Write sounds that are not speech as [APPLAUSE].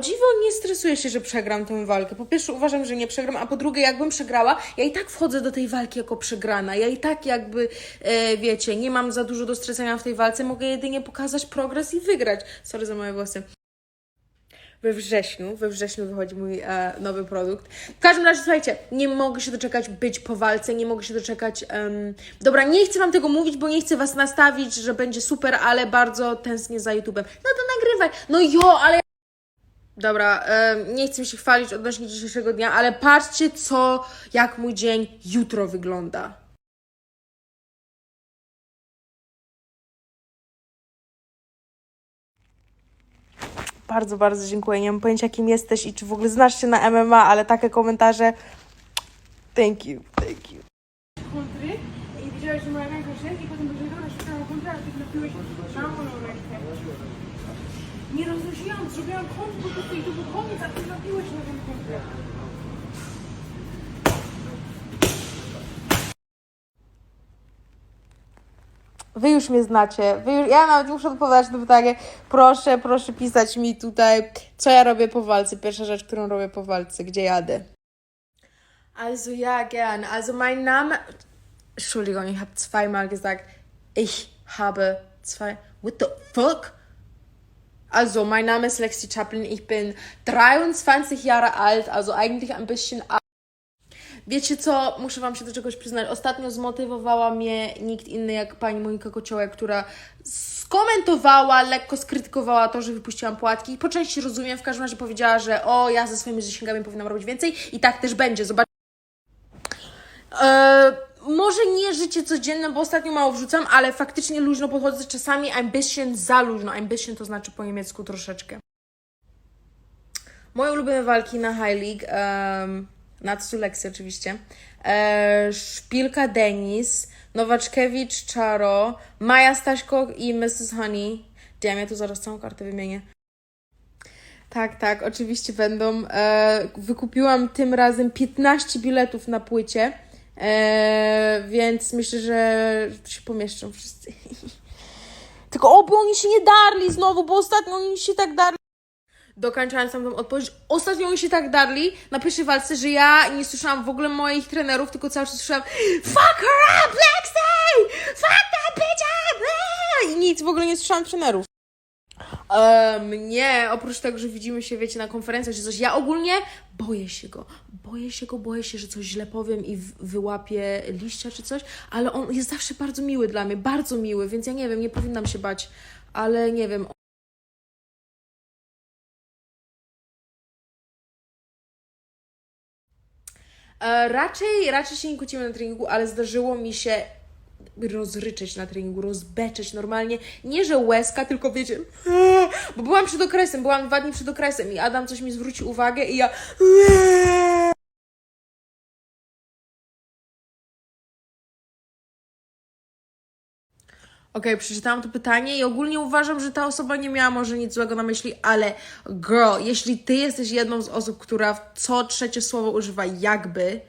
dziwo nie stresuję się, że przegram tę walkę. Po pierwsze uważam, że nie przegram, a po drugie jakbym przegrała, ja i tak wchodzę do tej walki jako przegrana. Ja i tak jakby, e, wiecie, nie mam za dużo do stresenia w tej walce, mogę jedynie pokazać progres i wygrać. Sorry za moje włosy we wrześniu. We wrześniu wychodzi mój e, nowy produkt. W każdym razie, słuchajcie, nie mogę się doczekać być po walce, nie mogę się doczekać. em, Dobra, nie chcę Wam tego mówić, bo nie chcę Was nastawić, że będzie super, ale bardzo tęsknię za YouTube'em. No to nagrywaj. No jo, ale. Dobra, nie chcę się chwalić odnośnie dzisiejszego dnia, ale patrzcie, co, jak mój dzień jutro wygląda. Bardzo, bardzo dziękuję. Nie mam pojęcia, kim jesteś i czy w ogóle znasz się na MMA, ale takie komentarze. Thank you, thank you. i widziałeś, że moja ręka i potem rękę. Nie rozluźniłam, zrobiłam kąt po prostu i to był koniec, a ty wlepiłeś na tę kontrę. Wy już mnie znacie. Wy już, ja nawet muszę odpowiadać na pytanie. Proszę, proszę pisać mi tutaj, co ja robię po walce. Pierwsza rzecz, którą robię po walce, gdzie jadę. Also ja, gern. Also mein Name... Entschuldigung, ich habe zweimal gesagt, ich habe zwei... What the fuck? Also, mein Name ist Lexi Chaplin, ich bin 23 Jahre alt, also eigentlich ein bisschen Wiecie co, muszę Wam się do czegoś przyznać. Ostatnio zmotywowała mnie nikt inny jak pani Monika Kociołek, która skomentowała, lekko skrytykowała to, że wypuściłam płatki. Po części rozumiem, w każdym razie powiedziała, że o, ja ze swoimi zasięgami powinnam robić więcej i tak też będzie. Zobacz. Eee, może nie życie codzienne, bo ostatnio mało wrzucam, ale faktycznie luźno podchodzę czasami bisschen za luźno. Bisschen to znaczy po niemiecku troszeczkę. Moje ulubione walki na High League, um, na Tsulexy oczywiście, e, Szpilka Denis, Nowaczkiewicz Czaro, Maja Staśko i Mrs. Honey. Damn, ja tu zaraz całą kartę wymienię. Tak, tak, oczywiście będą. E, wykupiłam tym razem 15 biletów na płycie, e, więc myślę, że się pomieszczą wszyscy. [LAUGHS] Tylko oby oni się nie darli znowu, bo ostatnio oni się tak darli. Dokończając tam odpowiedź, ostatnio oni się tak darli na pierwszej walce, że ja nie słyszałam w ogóle moich trenerów, tylko cały czas słyszałam Fuck her up, Lexi! Fuck that bitch up! Eee! I nic, w ogóle nie słyszałam trenerów. Um, nie, oprócz tego, że widzimy się, wiecie, na konferencjach czy coś. Ja ogólnie boję się go. Boję się go, boję się, że coś źle powiem i wyłapię liścia czy coś, ale on jest zawsze bardzo miły dla mnie, bardzo miły, więc ja nie wiem, nie powinnam się bać, ale nie wiem. E, raczej, raczej się nie kłócimy na treningu, ale zdarzyło mi się rozryczeć na treningu, rozbeczeć normalnie. Nie, że łezka, tylko wiecie, bo byłam przed okresem, byłam dwa dni przed okresem i Adam coś mi zwrócił uwagę i ja Okej, przeczytałam to pytanie i ogólnie uważam, że ta osoba nie miała może nic złego na myśli, ale girl, jeśli ty jesteś jedną z osób, która co trzecie słowo używa jakby,